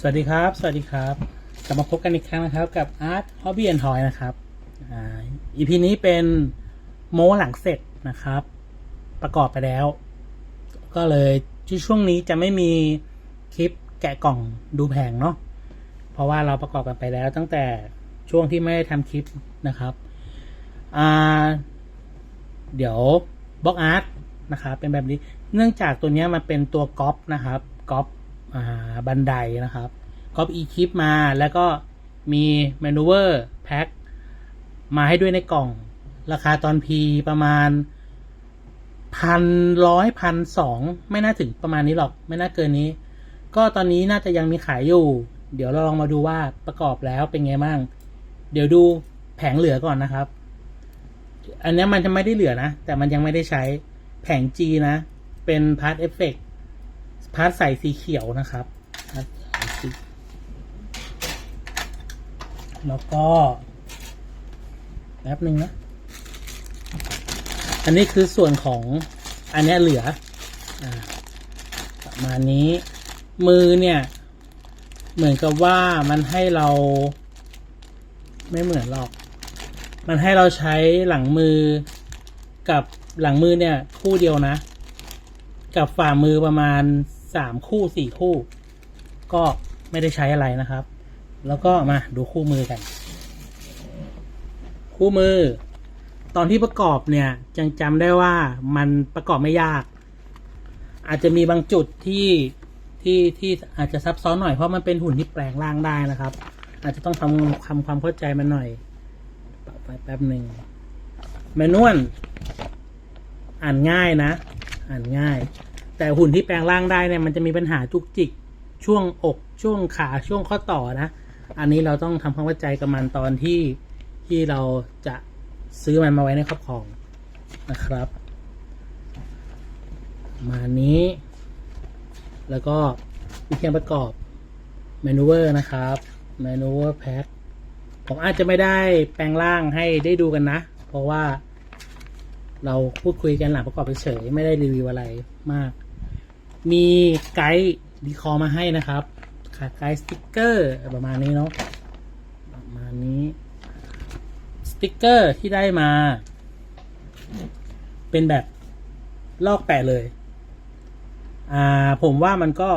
สวัสดีครับ สวัสดีครับ กลับมาพบกันอีกครั้งนะครับ กับ Art Hobby and Toy นะครับอ่า EP นี้เป็นโม้หลังเสร็จนะครับ ประกอบไปแล้ว ก็เลยช่วงนี้จะไม่มีคลิปแกะกล่องดูแผงเนาะเพราะว่าเราประกอบกันไปแล้วตั้งแต่ช่วงที่ไม่ได้ทำคลิปนะครับเดี๋ยวบล็อกอาร์ตนะครับเป็นแบบนี้ เนื่องจากตัวนี้มันเป็นตัวก๊อปนะครับก๊อป บันไดนะครับก๊อปอีคลิปมาแล้วก็มีแมนูเวอร์แพ็คมาให้ด้วยในกล่องราคาตอนพีประมาณพันร้อยพันสองไม่น่าถึงประมาณนี้หรอก ไม่น่าเกินนี้ ก็ตอนนี้น่าจะยังมีขายอยู่ เดี๋ยวเราลองมาดูว่าประกอบแล้วเป็นไงบ้าง เดี๋ยวดูแผงเหลือก่อนนะครับ อันนี้มันจะไม่ได้เหลือนะ แต่มันยังไม่ได้ใช้แผง G นะ เป็นพาร์ทเอฟเฟก พาร์ทใส่สีเขียวนะครับพาร์ทใส่สีแล้วก็แป๊บหนึ่งนะ อันนี้คือส่วนของอันนี้เหลืออประมาณนี้มือเนี่ย เหมือนกับว่ามันให้เรา ไม่เหมือนหรอก มันให้เราใช้หลังมือกับหลังมือเนี่ย คู่เดียวนะ กับฝ่ามือประมาณสามคู่สี่คู่ ก็ไม่ได้ใช้อะไรนะครับ แล้วก็มาดูคู่มือกัน คู่มือ ตอนที่ประกอบเนี่ยยังจำได้ว่ามันประกอบไม่ยาก อาจจะมีบางจุดที่ที่ที่อาจจะซับซ้อนหน่อยเพราะมันเป็นหุ่นที่แปลงร่างได้นะครับ อาจจะต้องทำความความเข้าใจมันหน่อยไปแป๊บหนึ่งแมนนวลอ่านง่ายนะ อ่านง่าย แต่หุ่นที่แปลงร่างได้เนี่ยมันจะมีปัญหาจุกจิกช่วงอกช่วงขาช่วงข้อต่อนะ อันนี้เราต้องทำความเข้าใจกับมันตอนที่ที่เราจะซื้อมันมาไว้ในครอบครองนะครับ มานี้ แล้วก็วิธีการประกอบเมนูเวอร์นะครับเมนูเวอร์แพ็คผมอาจจะไม่ได้แปลงร่างให้ได้ดูกันนะ เพราะว่า เราพูดคุยกันหลังประกอบเฉยไม่ได้รีวิวอะไรมาก มีไกด์ดีคอมาให้นะครับค่ะไกด์สติกเกอร์ประมาณนี้เนาะประมาณนี้สติกเกอร์ที่ได้มา เป็นแบบลอกแปะเลย อ่าผมว่ามันก็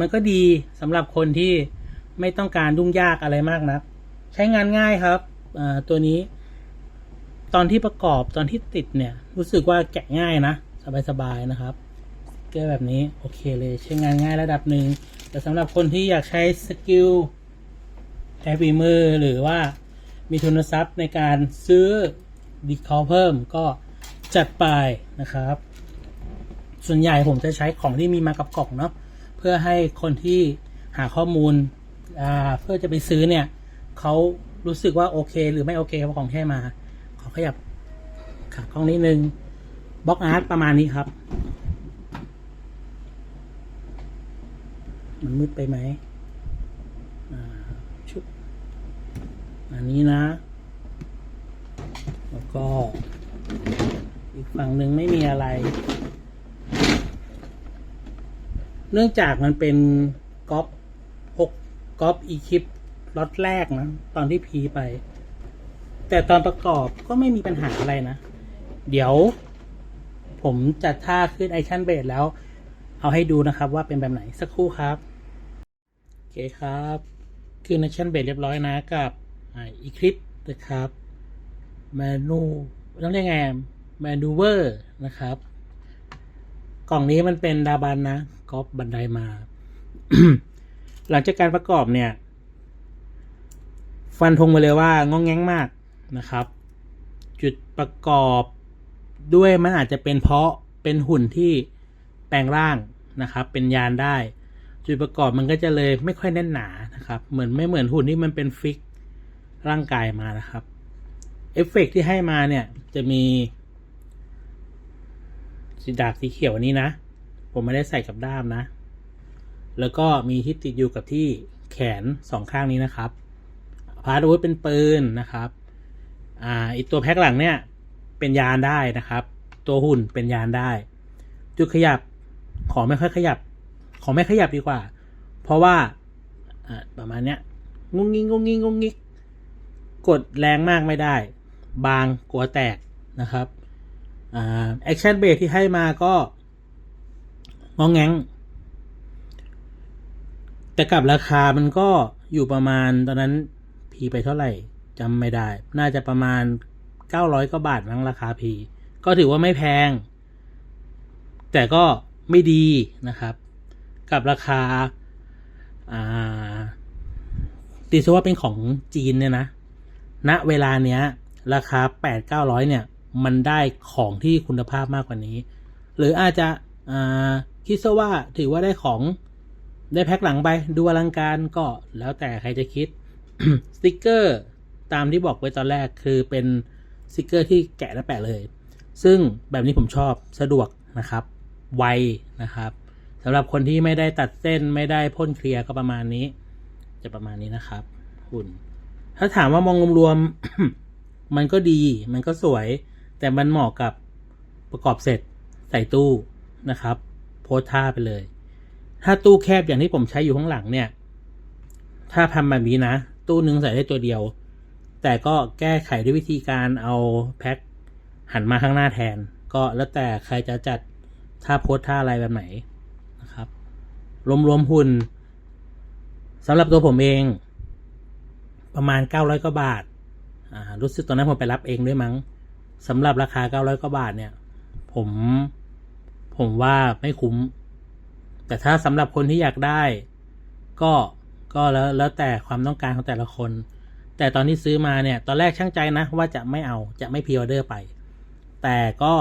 มันก็ดีสำหรับคนที่ไม่ต้องการยุ่งยากอะไรมากนะัก ใช้งานง่ายครับอ่าตัวนี้ ตอนที่ประกอบตอนที่ติดเนี่ย รู้สึกว่าแกะง่ายนะ สบายๆนะครับเกอร์แบบนี้ โอเคเลยใช้งานง่ายระดับหนึ่งแต่สำหรับคนที่อยากใช้สกิลใช้ฝีมือหรือว่ามีทุนทรัพย์ในการซื้อดีคอเพิ่มก็จัดไปนะครับ ส่วนใหญ่ผมจะใช้ของที่มีมากับกล่องเนาะเพื่อให้คนที่หาข้อมูลเพื่อจะไปซื้อเนี่ยเขารู้สึกว่าโอเค หรือไม่โอเคกับของแค่มา อขยับขากล้องนิดนึงบล็อกอาร์ตประมาณนี้ครับ มันมืดไปไหมอ่าชุบอันนี้นะ แล้วก็ อีกฝั่งหนึ่งไม่มีอะไร เนื่องจากมันเป็นก๊อปหกก๊อปอีคลิปล็อตแรกนะ ตอนที่พีไป แต่ตอนประกอบก็ไม่มีปัญหาอะไรนะ เดี๋ยว ผมจัดท่าขึ้นไอชั่นเบสแล้ว เอาให้ดูนะครับว่าเป็นแบบไหนสักครู่ครับโอเคครับขึ้นไอชั่นเบสเรียบร้อยนะกับอีคลิปนะครับเมนูต้องเรียกไงเมนูเวอร์นะครับ กล่องนี้มันเป็นดาบันนะก๊อปบันไดมา หลังจากการประกอบเนี่ย ฟันธงมาเลยว่างองแงงมาก นะครับ จุดประกอบด้วยมันอาจจะเป็นเพราะเป็นหุ่นที่แปลงร่างนะครับ เป็นยานได้ จุดประกอบมันก็จะเลยไม่ค่อยแน่นหนานะครับ เหมือนไม่เหมือนหุ่นที่มันเป็นฟิกร่างกายมานะครับเอฟเฟกต์ที่ให้มาเนี่ยจะมีสีดาบสีเขียวอันนี้นะ ผมไม่ได้ใส่กับด้ามนะ แล้วก็มีที่ติดอยู่กับที่แขนสองข้างนี้นะครับ พาร์ทอาวุธเป็นปืนนะครับ อ่าอีกตัวแพ็คหลังเนี่ยเป็นยานได้นะครับ ตัวหุ่นเป็นยานได้ จุดขยับขอไม่ค่อยขยับ ขอไม่ขยับดีกว่า เพราะว่าอ่าประมาณเนี้ยงุ้งงิงงุ้งงิงงุ้งงิกกดแรงมากไม่ได้ บางกลัวแตกนะครับอ่าแอคชั่นเบรกที่ให้มาก็งองแงงแต่กับราคามันก็อยู่ประมาณตอนนั้นพีไปเท่าไหร่ จำไม่ได้ น่าจะประมาณเก้าร้อยกว่าบาทมั้งราคาพีก็ถือว่าไม่แพง แต่ก็ไม่ดีนะครับ กับราคาอ่าตีซะว่าเป็นของจีนเนี่ยนะณเวลาเนี้ย ราคาแปดเก้าร้อยเนี่ย มันได้ของที่คุณภาพมากกว่านี้ หรืออาจจะอ่าคิดซะว่าถือว่าได้ของได้แพ็คหลังไป ดูอลังการก็แล้วแต่ใครจะคิด สติกเกอร์ ตามที่บอกไว้ตอนแรกคือเป็นสติกเกอร์ที่แกะและแปะเลย ซึ่งแบบนี้ผมชอบสะดวกนะครับ ไวนะครับสำหรับคนที่ไม่ได้ตัดเส้นไม่ได้พ่นเคลียร์ก็ประมาณนี้ จะประมาณนี้นะครับหุ่นถ้าถามว่ามองรวมๆมันก็ดี มันก็สวย แต่มันเหมาะกับประกอบเสร็จใส่ตู้นะครับ โพสท่าไปเลย ถ้าตู้แคบอย่างที่ผมใช้อยู่ข้างหลังเนี่ย ถ้าทำแบบนี้นะ ตู้หนึ่งใส่ได้ตัวเดียว แต่ก็แก้ไขด้วยวิธีการเอาแพ็คหันมาข้างหน้าแทน ก็แล้วแต่ใครจะจัดท่าโพสท่าอะไรแบบไหนนะครับ รวมๆหุ่นสำหรับตัวผมเอง ประมาณ 900กว่าบาทอ่ารู้สึกตอนนั้นผมไปรับเองด้วยมั้งสำหรับราคา 900กว่าบาทเนี่ย ผมผมว่าไม่คุ้ม แต่ถ้าสำหรับคนที่อยากได้ ก็ก็แล้วแล้วแต่ความต้องการของแต่ละคน แต่ตอนที่ซื้อมาเนี่ย ตอนแรกช่างใจนะว่าจะไม่เอาจะไม่พ r ออเดอร์ไป แต่ก็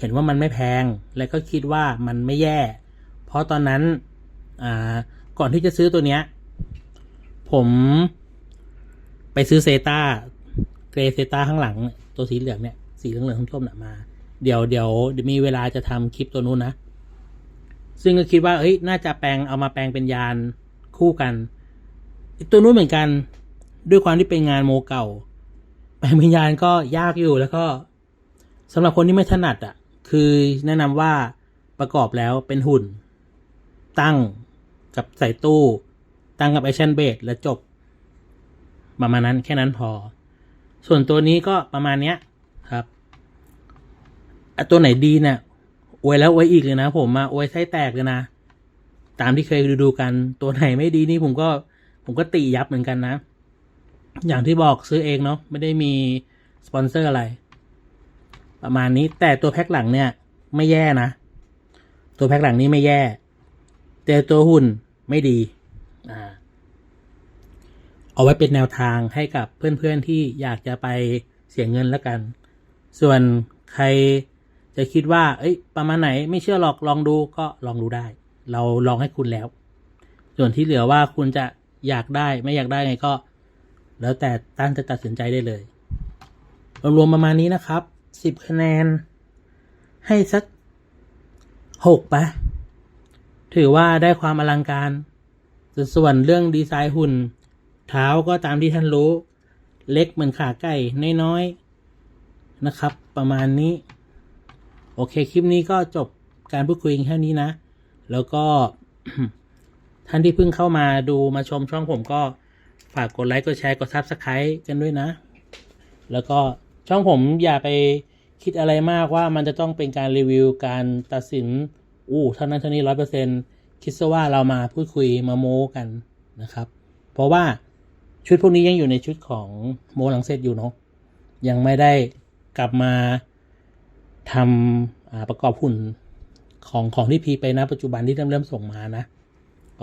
เห็นว่ามันไม่แพง และก็คิดว่ามันไม่แย่ เพราะตอนนั้นอ่าก่อนที่จะซื้อตัวเนี้ย ผมไปซื้อเซตาเกรเซตาข้างหลัง ตัวสีเหลืองเนี่ย สีเหลืองเหลืองส้มๆน่ะมา เดี๋ยวเดี๋ยวมีเวลาจะทำคลิปตัวนู้นนะ ซึ่งก็คิดว่าเฮ้ยน่าจะแปลงเอามาแปลงเป็นยานคู่กันตัวนู้นเหมือนกัน ด้วยความที่เป็นงานโมเก่าแปลงเป็นยานก็ยากอยู่แล้วก็สำหรับคนที่ไม่ถนัดอะ คือแนะนำว่าประกอบแล้วเป็นหุ่น ตั้งกับใส่ตู้ ตั้งกับแอคชั่นเบสแล้วจบ ประมาณนั้นแค่นั้นพอ ส่วนตัวนี้ก็ประมาณเนี้ยครับอะตัวไหนดีเนี่ยอวยแล้วอวยอีกเลยนะ ผมมาอวยไส้แตกเลยนะ ตามที่เคยดูดูกัน ตัวไหนไม่ดีนี่ผมก็ ผมก็ตียับเหมือนกันนะ อย่างที่บอกซื้อเองเนาะไม่ได้มีสปอนเซอร์อะไร ประมาณนี้แต่ตัวแพ็คหลังเนี่ย ไม่แย่นะ ตัวแพ็คหลังนี้ไม่แย่ แต่ตัวหุ่นไม่ดีอ่าเอาไว้เป็นแนวทางให้กับเพื่อนๆที่อยากจะไปเสียเงินแล้วกัน ส่วนใครจะคิดว่า เอ้ย ประมาณไหนไม่เชื่อหรอกลองดูก็ลองดูได้ เราลองให้คุณแล้ว ส่วนที่เหลือว่าคุณจะอยากได้ไม่อยากได้ไงก็ แล้วแต่ตั้งจะตัดสินใจได้เลยรวมๆประมาณนี้นะครับสิบคะแนน ให้สักหกปะถือว่าได้ความอลังการ ส่วนเรื่องดีไซน์หุ่น เท้าก็ตามที่ท่านรู้ เล็กเหมือนขาไก่น้อยๆนะครับ ประมาณนี้ โอเค คลิปนี้ก็จบการพูดคุยแค่นี้นะ แล้วก็ท่านที่เพิ่งเข้ามาดูมาชมช่องผมก็ ฝากกดไลค์กดแชร์กดซับสไครต์กันด้วยนะ แล้วก็ช่องผมอย่าไปคิดอะไรมากว่ามันจะต้องเป็นการรีวิวการตัดสินอู้เท่านั้นเท่านี้ร้อยเปอร์เซ็นคิดซะว่าเรามาพูดคุยมาโม้กันนะครับ เพราะว่าชุดพวกนี้ยังอยู่ในชุดของโมหลังเซตอยู่เนาะยังไม่ได้กลับมาทำประกอบหุ่นของของที่พีไปนะปัจจุบันที่เริ่มเริ่มส่งมานะ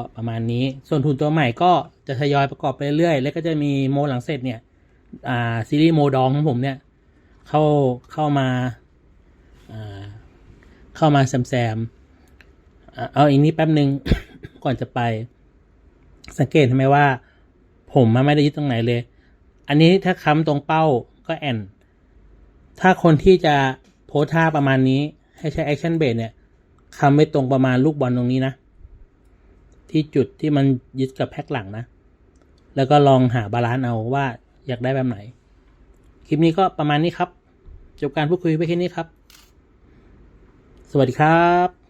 ก็ประมาณนี้ ส่วนหุ่นตัวใหม่ก็จะทยอยประกอบไปเรื่อยๆ แล้วก็จะมีโมหลังเสร็จเนี่ย อ่าซีรีส์โมดองของผมเนี่ย เข้าเข้ามา อ่า เข้ามาแซมแซมเอาอีกนิดแป๊บหนึ่ง ก่อนจะไป สังเกตเห็นไหมว่า ผมมไม่ได้ยึดตรงไหนเลย อันนี้ถ้าค้ำตรงเป้าก็แอน ถ้าคนที่จะโพสท่าประมาณนี้ ให้ใช้แอคชั่นเบสเนี่ยค้ำไว้ตรงประมาณลูกบอลตรงนี้นะ ที่จุดที่มันยึดกับแพ็คหลังนะ แล้วก็ลองหาบาลานซ์เอาว่าอยากได้แบบไหน คลิปนี้ก็ประมาณนี้ครับ จบการพูดคุยไปแค่นี้ครับ สวัสดีครับ